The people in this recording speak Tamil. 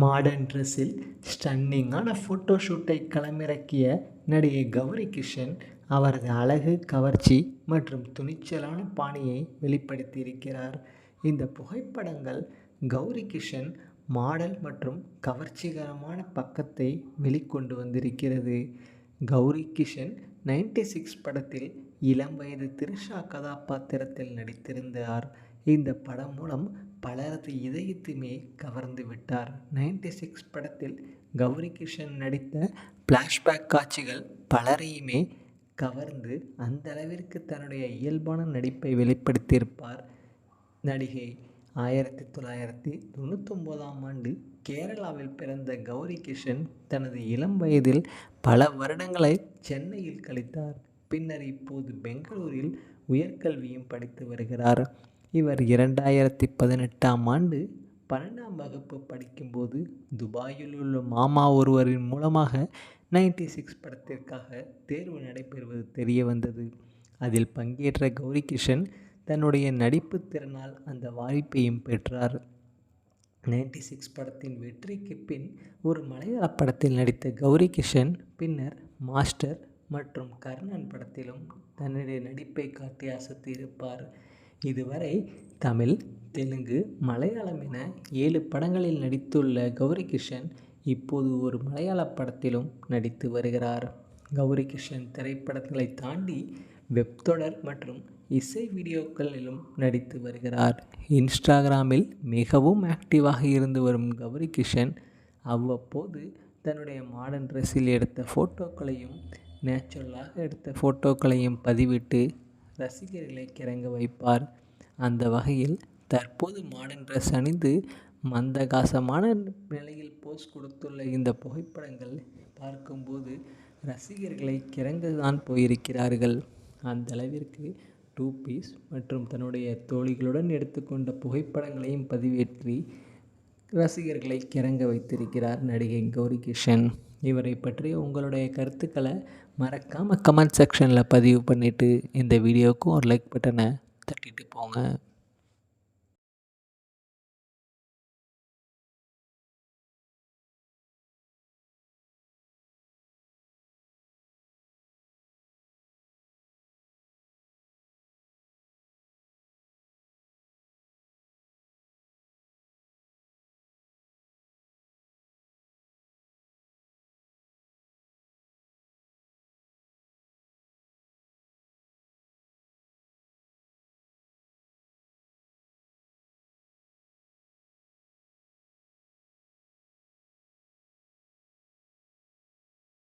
மாடர்ன் ட்ரெஸ்ஸில் ஸ்டன்னிங்கான ஃபோட்டோ ஷூட்டை களமிறக்கிய நடிகை கௌரி கிஷன் அவரது அழகு கவர்ச்சி மற்றும் துணிச்சலான பாணியை வெளிப்படுத்தியிருக்கிறார். இந்த புகைப்படங்கள் கௌரி கிஷன் மாடல் மற்றும் கவர்ச்சிகரமான பக்கத்தை வெளிக்கொண்டு வந்திருக்கிறது. கௌரி கிஷன் நைன்டி சிக்ஸ் படத்தில் இளம் வயது திரிஷா கதாபாத்திரத்தில் நடித்திருந்தார். இந்த படம் மூலம் பலரது இதயத்தையுமே கவர்ந்து விட்டார். நைன்டி சிக்ஸ் படத்தில் கௌரி கிருஷ்ணன் நடித்த ஃப்ளாஷ்பேக் காட்சிகள் பலரையுமே கவர்ந்து அந்த அளவிற்கு தன்னுடைய இயல்பான நடிப்பை வெளிப்படுத்தியிருப்பார். நடிகை ஆயிரத்தி தொள்ளாயிரத்தி தொண்ணூத்தொம்போதாம் ஆண்டு கேரளாவில் பிறந்த கௌரி கிஷன் தனது இளம் வயதில் பல வருடங்களை சென்னையில் கழித்தார். பின்னர் இப்போது பெங்களூரில் உயர்கல்வியும் படித்து வருகிறார். இவர் இரண்டாயிரத்தி பதினெட்டாம் ஆண்டு பன்னெண்டாம் வகுப்பு படிக்கும்போது துபாயில் உள்ள மாமா ஒருவரின் மூலமாக நைன்டி சிக்ஸ் படத்திற்காக தேர்வு நடைபெறுவது தெரிய வந்தது அதில் பங்கேற்ற கௌரி கிஷன் தன்னுடைய நடிப்பு திறனால் அந்த வாய்ப்பையும் பெற்றார். நைன்டி சிக்ஸ் படத்தின் வெற்றிக்கு பின் ஒரு மலையாள படத்தில் நடித்த கௌரி கிஷன் பின்னர் மாஸ்டர் மற்றும் கர்ணன் படத்திலும் தன்னுடைய நடிப்பை காட்டி அசத்தியிருப்பார் இதுவரை தமிழ் தெலுங்கு மலையாளம் என ஏழு படங்களில் நடித்துள்ள கௌரி கிஷன் இப்போது ஒரு மலையாள படத்திலும் நடித்து வருகிறார். கௌரி கிஷன் திரைப்படங்களை தாண்டி வெப்தொடர் மற்றும் இசை வீடியோக்களிலும் நடித்து வருகிறார். இன்ஸ்டாகிராமில் மிகவும் ஆக்டிவாக இருந்து வரும் கௌரி கிஷன் அவ்வப்போது தன்னுடைய மாடர்ன் ட்ரெஸ்ஸில் எடுத்த ஃபோட்டோக்களையும் நேச்சுரலாக எடுத்த ஃபோட்டோக்களையும் பதிவிட்டு ரசிகர்களை கிறங்க வைப்பார். அந்த வகையில் தற்போது மாடர்ன் ட்ரெஸ் அணிந்து மந்தகாசமான நிலையில் போஸ் கொடுத்துள்ள இந்த புகைப்படங்கள் பார்க்கும்போது ரசிகர்களை கிறங்க தான் போயிருக்கிறார்கள். அந்த அளவிற்கு டூ பீஸ் மற்றும் தன்னுடைய தோழிகளுடன் எடுத்துக்கொண்ட புகைப்படங்களையும் பதிவேற்றி ரசிகர்களை கிறங்க வைத்திருக்கிறார் நடிகை கௌரி கிஷன். இவரை பற்றி உங்களுடைய கருத்துக்களை மறக்காமல் கமெண்ட் செக்ஷனில் பதிவு பண்ணிவிட்டு இந்த வீடியோவுக்கும் ஒரு லைக் பட்டனை தட்டிட்டு போங்க.